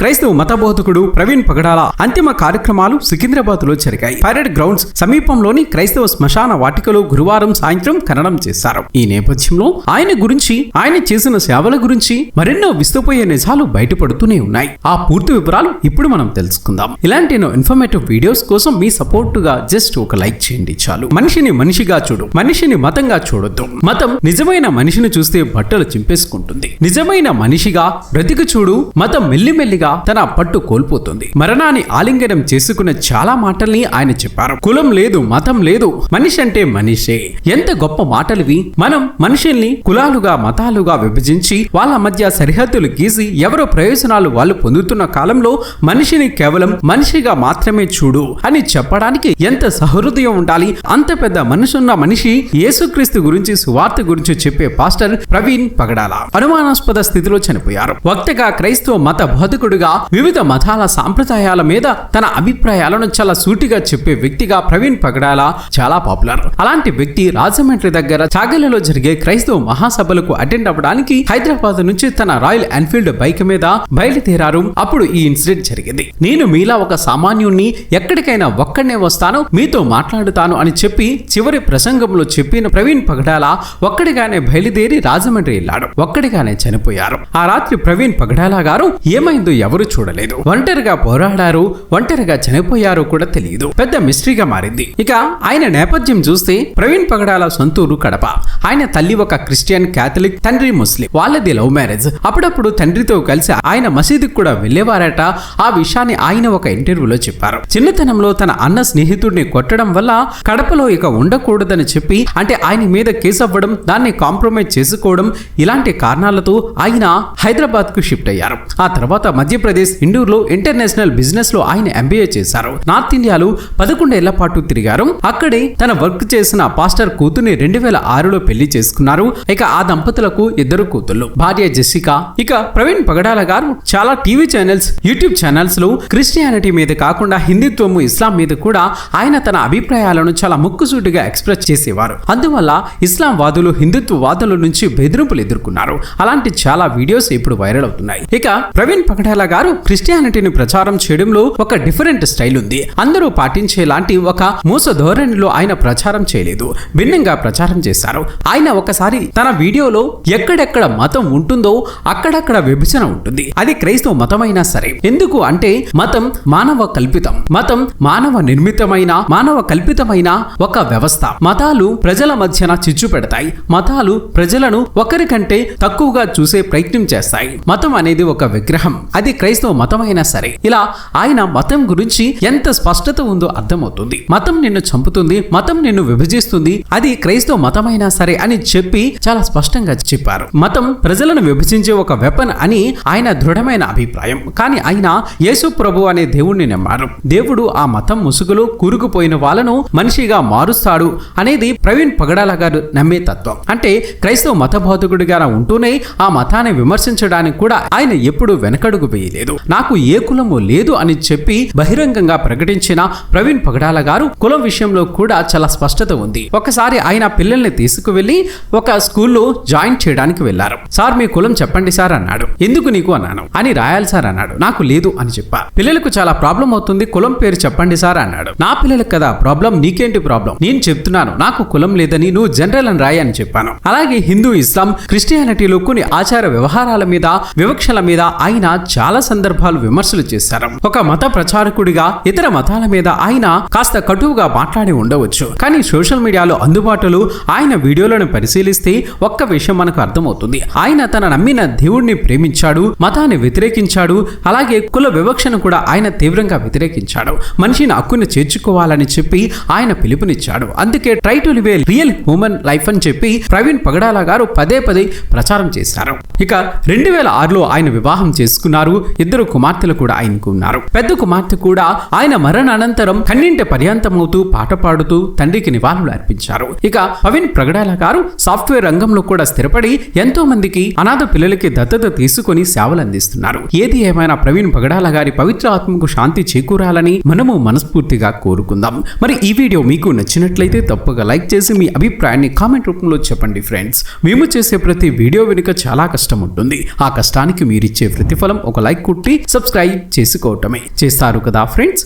క్రైస్తవ మత బోధకుడు ప్రవీణ్ పగడాల అంతిమ కార్యక్రమాలు సికింద్రాబాద్లో జరిగాయి. పైరెడ్ గ్రౌండ్స్ సమీపంలోని క్రైస్తవ శ్మశాన వాటికలో గురువారం సాయంత్రం ఖననం చేశారు. ఈ నేపథ్యంలో ఆయన గురించి ఆయన చేసిన సేవల గురించి మరెన్నో విస్తుపోయే నిజాలు బయటపడుతూనే ఉన్నాయి. ఆ పూర్తి వివరాలు ఇప్పుడు మనం తెలుసుకుందాం. ఇలాంటి ఎన్నో ఇన్ఫర్మేటివ్ వీడియోస్ కోసం మీ సపోర్ట్గా జస్ట్ ఒక లైక్ చేయండి చాలు. మనిషిని మనిషిగా చూడు మనిషిని మతంగా చూడొద్దు. మతం నిజమైన మనిషిని చూస్తే బట్టలు చింపేసుకుంటుంది. నిజమైన మనిషిగా బ్రతికి చూడు మతం మెల్లిమెల్లిగా తన పట్టు కోల్పోతుంది. మరణాన్ని ఆలింగనం చేసుకున్న చాలా మాటల్ని ఆయన చెప్పారు. కులం లేదు మతం లేదు మనిషి అంటే మనిషే. ఎంత గొప్ప మాటలివి. మనం మనుషుల్ని కులాలుగా మతాలుగా విభజించి వాళ్ళ మధ్య సరిహద్దులు గీసి ఎవరో ప్రయోజనాలు వాళ్ళు పొందుతున్న కాలంలో మనిషిని కేవలం మనిషిగా మాత్రమే చూడు అని చెప్పడానికి ఎంత సహృదయం ఉండాలి. అంత పెద్ద మనసున్న మనిషి యేసుక్రీస్తు గురించి సువార్త గురించి చెప్పే పాస్టర్ ప్రవీణ్ పగడాల. అనుమానాస్పద స్థితిలో చనిపోయారు. వక్తగా క్రైస్తవ మత బోధకుడిగా వివిధ మతాల సాంప్రదాయాల మీద తన అభిప్రాయాలను చాలా సూటిగా చెప్పే వ్యక్తిగా ప్రవీణ్ పగడాల చాలా పాపులర్. అలాంటి వ్యక్తి రాజమండ్రి దగ్గర చాగలలో జరిగే క్రైస్తవ మహాసభలకు అటెండ్ అవ్వడానికి హైదరాబాద్ నుంచి తన రాయల్ ఎన్ఫీల్డ్ బైక్ మీద బయలుదేరారు. అప్పుడు ఈ ఇన్సిడెంట్ జరిగింది. నేను మీలా ఒక సామాన్యుణ్ణి ఎక్కడికైనా ఒక్కడనే వస్తాను మీతో మాట్లాడుతాను అని చెప్పి చివరి ప్రసంగంలో చెప్పిన ప్రవీణ్ పగడాల ఒక్కడిగానే బయలుదేరి రాజమండ్రి వెళ్ళాడు. ఒక్కడిగానే చనిపోయారు. ఆ రాత్రి ప్రవీణ్ పగడాల గారు ఏమైందో ఎవరు చూడలేదు. ఒంటరిగా పోరాడారు ఒంటరిగా చనిపోయారు కూడా తెలియదు. పెద్ద మిస్టరీగా మారింది. ఇక ఆయన నేపథ్యం చూస్తే ప్రవీణ్ పగడాల సొంతూరు కడప. ఆయన తల్లి ఒక క్రిస్టియన్ క్యాథలిక్ తండ్రి ముస్లిం. వాళ్ళది లవ్ మ్యారేజ్. అప్పుడప్పుడు తండ్రితో కలిసి ఆయన మసీదుకు కూడా వెళ్ళేవారట. ఆ విషయాన్ని ఆయన ఒక ఇంటర్వ్యూలో చెప్పారు. చిన్నతనంలో తన అన్న స్నేహితుడిని కొట్టడం వల్ల కడపలో ఇక ఉండకూడదని చెప్పి అంటే ఆయన మీద కేసు అవ్వడం దాన్ని కాంప్రమైజ్ చేసుకోవడం ఇలాంటి కారణాలతో ఆయన హైదరాబాద్కు షిఫ్ట్ అయ్యారు. ఆ తర్వాత మధ్యప్రదేశ్ ఇండూర్లో ఇంటర్నేషనల్ బిజినెస్లో ఆయన ఎంబీఏ చేశారు. నార్త్ ఇండియాలో పదకొండేళ్ళ పాటు తిరిగారు. అక్కడే తన వర్క్ చేసిన పాస్టర్ కూతుర్ని రెండు వేల ఆరులో పెళ్ళి చేసుకున్నారు. ఇక ఆ దంపతులకు ఇద్దరు కూతుళ్ళు. భార్య జెసికా ఇక ప్రవీణ్ పగడాల గారు. చాలా టీవీ ఛానల్స్ యూట్యూబ్ ఛానల్స్లో క్రిస్టియానిటీ మీద కాకుండా హిందుత్వము ఇస్లాం మీద కూడా ఆయన తన అభిప్రాయాలను చాలా ముక్కుసూటిగా ఎక్స్ప్రెస్ చేసేవారు. అందువల్ల ఇస్లాం వాదులు హిందుత్వ వాదుల నుంచి బెదిరింపులు ఎదుర్కొన్నారు. అలాంటి చాలా వీడియోస్ ఇప్పుడు వైరల్ అవుతున్నాయి. ఇక ప్రవీణ్ పగడాల గారు క్రిస్టియానిటీని ప్రచారం చేయడంలో ఒక డిఫరెంట్ స్టైల్ ఉంది. అందరూ పాటించేలాంటి ఒక మూస ధోరణిలో ఆయన ప్రచారం చేయలేదు. భిన్నంగా ప్రచారం చేశారు. ఆయన ఒకసారి తన వీడియోలో ఎక్కడెక్కడ మతం ఉంటుందో అక్కడక్కడ విభజన ఉంటుంది. అది క్రైస్తవ మతమైనా సరే. ఎందుకు అంటే మతం మానవ కల్పితం. మతం మానవ నిర్మితమైన మానవ కల్పితమైన ఒక వ్యవస్థ. మతాలు ప్రజల మధ్యన చిచ్చు పెడతాయి. మతాలు ప్రజలను ఒకరికంటే తక్కువగా చూసే ప్రయత్నం చేస్తాయి. మతం అనేది ఒక విగ్రహం. అది క్రైస్తవ మతం అయినా సరే ఇలా ఆయన మతం గురించి ఎంత స్పష్టత ఉందో అర్థమవుతుంది. మతం నిన్ను చంపుతుంది మతం నిన్ను విభజిస్తుంది అది క్రైస్తవ మతమైనా సరే అని చెప్పి చాలా స్పష్టంగా చెప్పారు. మతం ప్రజలను విభజించే ఒక వెపన్ అని ఆయన దృఢమైన అభిప్రాయం. కానీ ఆయన యేసు ప్రభు అనే దేవుణ్ణి నమ్మారు. దేవుడు ఆ మతం ముసుగులో కూరుకుపోయిన వాళ్ళను మనిషిగా మారుస్తాడు అనేది ప్రవీణ్ పగడాల గారు నమ్మే తత్వం. అంటే క్రైస్తవ మత బోధకుడిగా ఉంటూనే ఆ మతాన్ని విమర్శించడానికి కూడా ఆయన ఎప్పుడు వెనకడుగు వేయలేదు నాకు ఏ కులము లేదు అని చెప్పి బహిరంగంగా ప్రకటించిన ప్రవీణ్ పగడాల గారు కులం విషయంలో కూడా చాలా స్పష్టత ఉంది. ఒకసారి ఆయన పిల్లల్ని తీసుకువెళ్ళి ఒక స్కూల్లో జాయిన్ చేయడానికి వెళ్ళారు సార్ మీ కులం చెప్పండి సార్ అన్నాడు. ఎందుకు నీకు? అన్నాను. అని రాయాలి సార్ అన్నాడు. నాకు లేదు అని చెప్పా. పిల్లలకు చాలా ప్రాబ్లం అవుతుంది. కులం పేరు చెప్పండి సార్ అన్నాడు. నా పిల్లలకు కదా ప్రాబ్లం నీకేంటి ప్రాబ్లం? నేను చెప్తున్నాను. నాకు కులం లేదని నువ్వు జనరల్ అని రాయి అని చెప్పాను. అలాగే హిందూ ఇస్లాం క్రిస్టియానిటీలో కొన్ని ఆచార వ్యవహారాల మీద వివక్షల మీద ఆయన చాలా సందర్భాలు విమర్శలు చేశారు. ఒక మత ప్రచారకుడిగా ఇతర మతాల మీద ఆయన కాస్త కటువుగా మాట్లాడి ఉండవచ్చు. కానీ సోషల్ మీడియాలో అందుబాటులో ఆయన వీడియోలను పరిశీలిస్తే ఒక్క విషయం మనకు అర్థమవుతుంది. ఆయన తన నమ్మిన దేవుణ్ణి ప్రేమించాడు మతాన్ని వ్యతిరేకించాడు అలాగే కుల వివక్షను కూడా ఆయన తీవ్రంగా వ్యతిరేకించాడు. మనిషిని హక్కుని చేర్చుకోవాలని చెప్పి ఆయన పిలుపునిచ్చాడు. అందుకే try to live a real human life అని చెప్పి ప్రవీణ్ పగడాల గారు పదే పదే ప్రచారం చేశారు. ఇక రెండు వేల ఆరులో ఆయన వివాహం చేసుకున్నారు. ఇద్దరు కుమార్తెలు కూడా ఆయనకు ఉన్నారు. పెద్ద కుమార్తె కూడా ఆయన మరణానంతరం కన్నింటి పర్యాంతమవుతూ పాట పాడుతూ తండ్రికి నివాళులు అర్పించారు. ఇక పవిన్ ప్రగడాల గారు సాఫ్ట్వేర్ రంగంలో కూడా స్థిరపడి ఎంతో మందికి అనాథ పిల్లలకి దత్తత తీసుకొని సేవలు అందిస్తున్నారు. ఏది ఏమైనా ప్రవీణ్ పగడాల గారి పవిత్ర ఆత్మకు శాంతి చేకూరాలని మనము మనస్ఫూర్తిగా కోరుకుందాం. మరి ఈ వీడియో మీకు నచ్చినట్లయితే తప్పగా లైక్ చేసి మీ అభిప్రాయాన్ని కామెంట్ రూపంలో చెప్పండి ఫ్రెండ్స్. మేము చేసే ప్రతి వీడియో వెనుక చాలా కష్టం ఉంటుంది. ఆ కష్టానికి మీరిచ్చే ప్రతిఫలం ఒక లైక్ కొట్టి సబ్స్క్రైబ్ చేసుకోవటమే. చేస్తారు కదా ఫ్రెండ్స్?